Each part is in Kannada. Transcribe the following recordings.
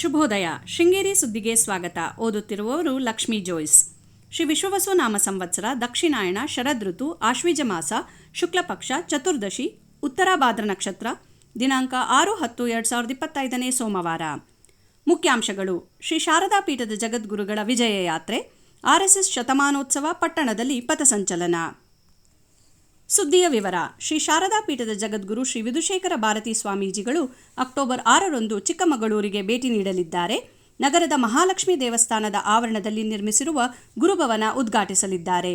ಶುಭೋದಯ. ಶೃಂಗೇರಿ ಸುದ್ದಿಗೆ ಸ್ವಾಗತ. ಓದುತ್ತಿರುವವರು ಲಕ್ಷ್ಮೀ ಜೋಯ್ಸ್. ಶ್ರೀ ವಿಶ್ವವಸು ನಾಮ ಸಂವತ್ಸರ, ದಕ್ಷಿಣಾಯಣ, ಶರದ್ ಋತು, ಆಶ್ವೀಜ ಮಾಸ ಶುಕ್ಲಪಕ್ಷ ಚತುರ್ದಶಿ ಉತ್ತರಾಭಾದ್ರ ನಕ್ಷತ್ರ, ದಿನಾಂಕ ಆರು ಹತ್ತು ಎರಡು ಸಾವಿರದ ಇಪ್ಪತ್ತೈದನೇ ಸೋಮವಾರ. ಮುಖ್ಯಾಂಶಗಳು. ಶ್ರೀ ಶಾರದಾ ಪೀಠದ ಜಗದ್ಗುರುಗಳ ವಿಜಯ ಯಾತ್ರೆ ಆರ್ಎಸ್ಎಸ್ ಶತಮಾನೋತ್ಸವ ಪಟ್ಟಣದಲ್ಲಿ ಪಥಸಂಚಲನ. ಸುದ್ದಿಯ ವಿವರ. ಶ್ರೀ ಶಾರದಾ ಪೀಠದ ಜಗದ್ಗುರು ಶ್ರೀ ವಿಧುಶೇಖರ ಭಾರತೀ ಸ್ವಾಮೀಜಿಗಳು ಅಕ್ಟೋಬರ್ ಆರರಂದು ಚಿಕ್ಕಮಗಳೂರಿಗೆ ಭೇಟಿ ನೀಡಲಿದ್ದಾರೆ. ನಗರದ ಮಹಾಲಕ್ಷ್ಮಿ ದೇವಸ್ಥಾನದ ಆವರಣದಲ್ಲಿ ನಿರ್ಮಿಸಿರುವ ಗುರುಭವನ ಉದ್ಘಾಟಿಸಲಿದ್ದಾರೆ.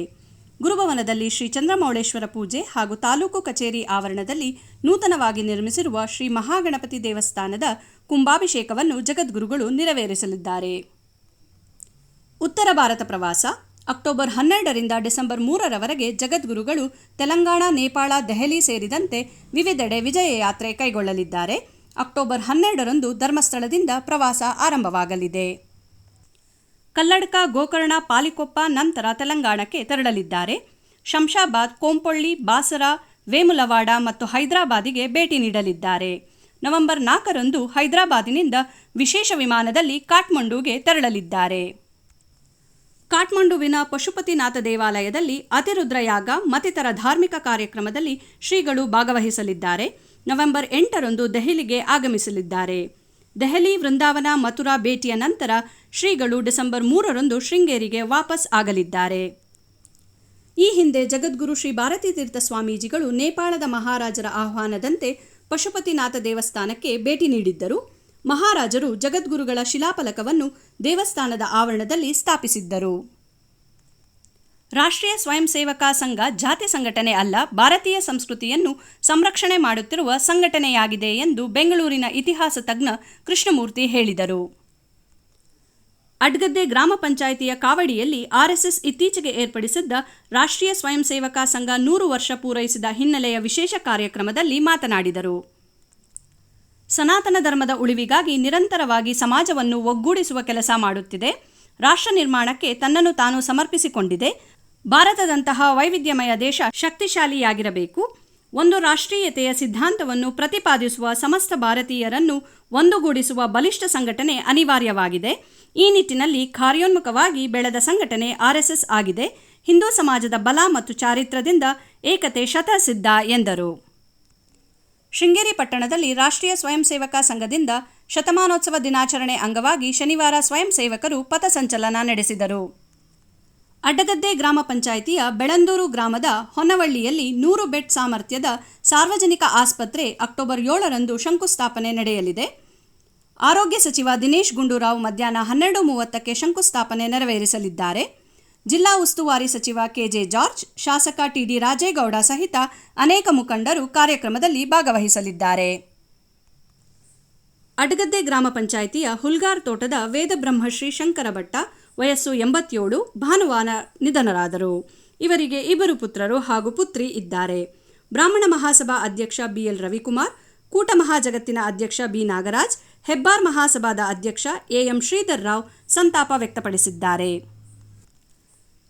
ಗುರುಭವನದಲ್ಲಿ ಶ್ರೀ ಚಂದ್ರಮೌಳೇಶ್ವರ ಪೂಜೆ ಹಾಗೂ ತಾಲೂಕು ಕಚೇರಿ ಆವರಣದಲ್ಲಿ ನೂತನವಾಗಿ ನಿರ್ಮಿಸಿರುವ ಶ್ರೀ ಮಹಾಗಣಪತಿ ದೇವಸ್ಥಾನದ ಕುಂಭಾಭಿಷೇಕವನ್ನು ಜಗದ್ಗುರುಗಳು ನೆರವೇರಿಸಲಿದ್ದಾರೆ. ಉತ್ತರ ಭಾರತ ಪ್ರವಾಸ ಅಕ್ಟೋಬರ್ ಹನ್ನೆರಡರಿಂದ ಡಿಸೆಂಬರ್ ಮೂರರವರೆಗೆ ಜಗದ್ಗುರುಗಳು ತೆಲಂಗಾಣ, ನೇಪಾಳ, ದೆಹಲಿ ಸೇರಿದಂತೆ ವಿವಿಧೆಡೆ ವಿಜಯ ಯಾತ್ರೆ ಕೈಗೊಳ್ಳಲಿದ್ದಾರೆ. ಅಕ್ಟೋಬರ್ ಹನ್ನೆರಡರಂದು ಧರ್ಮಸ್ಥಳದಿಂದ ಪ್ರವಾಸ ಆರಂಭವಾಗಲಿದೆ. ಕಲ್ಲಡ್ಕ, ಗೋಕರ್ಣ, ಪಾಲಿಕೊಪ್ಪ ನಂತರ ತೆಲಂಗಾಣಕ್ಕೆ ತೆರಳಲಿದ್ದಾರೆ. ಶಂಷಾಬಾದ್ ಕೋಂಪೊಳ್ಳಿ, ಬಾಸರ, ವೇಮುಲವಾಡ ಮತ್ತು ಹೈದರಾಬಾದಿಗೆ ಭೇಟಿ ನೀಡಲಿದ್ದಾರೆ. ನವೆಂಬರ್ ನಾಲ್ಕರಂದು ಹೈದರಾಬಾದಿನಿಂದ ವಿಶೇಷ ವಿಮಾನದಲ್ಲಿ ಕಾಠ್ಮಂಡುಗೆ ತೆರಳಲಿದ್ದಾರೆ. ಕಾಠ್ಮಂಡುವಿನ ಪಶುಪತಿನಾಥ ದೇವಾಲಯದಲ್ಲಿ ಅತಿರುದ್ರಯಾಗ ಮತ್ತಿತರ ಧಾರ್ಮಿಕ ಕಾರ್ಯಕ್ರಮದಲ್ಲಿ ಶ್ರೀಗಳು ಭಾಗವಹಿಸಲಿದ್ದಾರೆ. ನವೆಂಬರ್ ಎಂಟರಂದು ದೆಹಲಿಗೆ ಆಗಮಿಸಲಿದ್ದಾರೆ. ದೆಹಲಿ, ವೃಂದಾವನ, ಮಥುರಾ ಭೇಟಿಯ ನಂತರ ಶ್ರೀಗಳು ಡಿಸೆಂಬರ್ ಮೂರರಂದು ಶೃಂಗೇರಿಗೆ ವಾಪಸ್ ಆಗಲಿದ್ದಾರೆ. ಈ ಹಿಂದೆ ಜಗದ್ಗುರು ಶ್ರೀ ಭಾರತೀ ತೀರ್ಥ ಸ್ವಾಮೀಜಿಗಳು ನೇಪಾಳದ ಮಹಾರಾಜರ ಆಹ್ವಾನದಂತೆ ಪಶುಪತಿನಾಥ ದೇವಸ್ಥಾನಕ್ಕೆ ಭೇಟಿ ನೀಡಿದ್ದರು. ಮಹಾರಾಜರು ಜಗದ್ಗುರುಗಳ ಶಿಲಾಫಲಕವನ್ನು ದೇವಸ್ಥಾನದ ಆವರಣದಲ್ಲಿ ಸ್ಥಾಪಿಸಿದ್ದರು. ರಾಷ್ಟ್ರೀಯ ಸ್ವಯಂ ಸೇವಕ ಸಂಘ ಜಾತಿ ಸಂಘಟನೆ ಅಲ್ಲ, ಭಾರತೀಯ ಸಂಸ್ಕೃತಿಯನ್ನು ಸಂರಕ್ಷಣೆ ಮಾಡುತ್ತಿರುವ ಸಂಘಟನೆಯಾಗಿದೆ ಎಂದು ಬೆಂಗಳೂರಿನ ಇತಿಹಾಸ ತಜ್ಞ ಕೃಷ್ಣಮೂರ್ತಿ ಹೇಳಿದರು. ಅಡ್ಗದ್ದೆ ಗ್ರಾಮ ಪಂಚಾಯಿತಿಯ ಕಾವಡಿಯಲ್ಲಿ ಆರ್ಎಸ್ಎಸ್ ಇತ್ತೀಚೆಗೆ ಏರ್ಪಡಿಸಿದ್ದ ರಾಷ್ಟ್ರೀಯ ಸ್ವಯಂ ಸೇವಕ ಸಂಘ ನೂರು ವರ್ಷ ಪೂರೈಸಿದ ಹಿನ್ನೆಲೆಯ ವಿಶೇಷ ಕಾರ್ಯಕ್ರಮದಲ್ಲಿ ಮಾತನಾಡಿದರು. ಸನಾತನ ಧರ್ಮದ ಉಳಿವಿಗಾಗಿ ನಿರಂತರವಾಗಿ ಸಮಾಜವನ್ನು ಒಗ್ಗೂಡಿಸುವ ಕೆಲಸ ಮಾಡುತ್ತಿದೆ. ರಾಷ್ಟ್ರ ನಿರ್ಮಾಣಕ್ಕೆ ತನ್ನನ್ನು ತಾನು ಸಮರ್ಪಿಸಿಕೊಂಡಿದೆ. ಭಾರತದಂತಹ ವೈವಿಧ್ಯಮಯ ದೇಶ ಶಕ್ತಿಶಾಲಿಯಾಗಿರಬೇಕು. ಒಂದು ರಾಷ್ಟ್ರೀಯತೆಯ ಸಿದ್ಧಾಂತವನ್ನು ಪ್ರತಿಪಾದಿಸುವ ಸಮಸ್ತ ಭಾರತೀಯರನ್ನು ಒಂದುಗೂಡಿಸುವ ಬಲಿಷ್ಠ ಸಂಘಟನೆ ಅನಿವಾರ್ಯವಾಗಿದೆ. ಈ ನಿಟ್ಟಿನಲ್ಲಿ ಕಾರ್ಯೋನ್ಮುಖವಾಗಿ ಬೆಳೆದ ಸಂಘಟನೆ ಆರ್ಎಸ್ಎಸ್ ಆಗಿದೆ. ಹಿಂದೂ ಸಮಾಜದ ಬಲ ಮತ್ತು ಚಾರಿತ್ರ್ಯದಿಂದ ಏಕತೆ ಶತಸಿದ್ಧ ಎಂದರು. ಶೃಂಗೇರಿ ಪಟ್ಟಣದಲ್ಲಿ ರಾಷ್ಟ್ರೀಯ ಸ್ವಯಂ ಸೇವಕ ಸಂಘದಿಂದ ಶತಮಾನೋತ್ಸವ ದಿನಾಚರಣೆ ಅಂಗವಾಗಿ ಶನಿವಾರ ಸ್ವಯಂ ಸೇವಕರು ಪಥಸಂಚಲನ ನಡೆಸಿದರು. ಅಡ್ಡಗದ್ದೆ ಗ್ರಾಮ ಪಂಚಾಯಿತಿಯ ಬೆಳಂದೂರು ಗ್ರಾಮದ ಹೊನ್ನವಳ್ಳಿಯಲ್ಲಿ ನೂರು ಬೆಡ್ ಸಾಮರ್ಥ್ಯದ ಸಾರ್ವಜನಿಕ ಆಸ್ಪತ್ರೆ ಅಕ್ಟೋಬರ್ ಏಳರಂದು ಶಂಕುಸ್ಥಾಪನೆ ನಡೆಯಲಿದೆ. ಆರೋಗ್ಯ ಸಚಿವ ದಿನೇಶ್ ಗುಂಡೂರಾವ್ ಮಧ್ಯಾಹ್ನ ಹನ್ನೆರಡು ಮೂವತ್ತಕ್ಕೆ ಶಂಕುಸ್ಥಾಪನೆ ನೆರವೇರಿಸಲಿದ್ದಾರೆ. ಜಿಲ್ಲಾ ಉಸ್ತುವಾರಿ ಸಚಿವ ಕೆಜೆ ಜಾರ್ಜ್, ಶಾಸಕ ಟಿಡಿ ರಾಜೇಗೌಡ ಸಹಿತ ಅನೇಕ ಮುಖಂಡರು ಕಾರ್ಯಕ್ರಮದಲ್ಲಿ ಭಾಗವಹಿಸಲಿದ್ದಾರೆ. ಅಡಗದ್ದೆ ಗ್ರಾಮ ಪಂಚಾಯಿತಿಯ ಹುಲ್ಗಾರ್ ತೋಟದ ವೇದಬ್ರಹ್ಮಶ್ರೀ ಶಂಕರ ಭಟ್ಟ ವಯಸ್ಸು ಎಂಬತ್ತೇಳು ಭಾನುವಾರ ನಿಧನರಾದರು. ಇವರಿಗೆ ಇಬ್ಬರು ಪುತ್ರರು ಹಾಗೂ ಪುತ್ರಿ ಇದ್ದಾರೆ. ಬ್ರಾಹ್ಮಣ ಮಹಾಸಭಾ ಅಧ್ಯಕ್ಷ ಬಿಎಲ್ ರವಿಕುಮಾರ್, ಕೂಟ ಮಹಾಜಗತ್ತಿನ ಅಧ್ಯಕ್ಷ ಬಿ. ನಾಗರಾಜ್, ಹೆಬ್ಬಾರ್ ಮಹಾಸಭಾದ ಅಧ್ಯಕ್ಷ ಎಎಂ ಶ್ರೀಧರ್ ರಾವ್ ಸಂತಾಪ ವ್ಯಕ್ತಪಡಿಸಿದ್ದಾರೆ.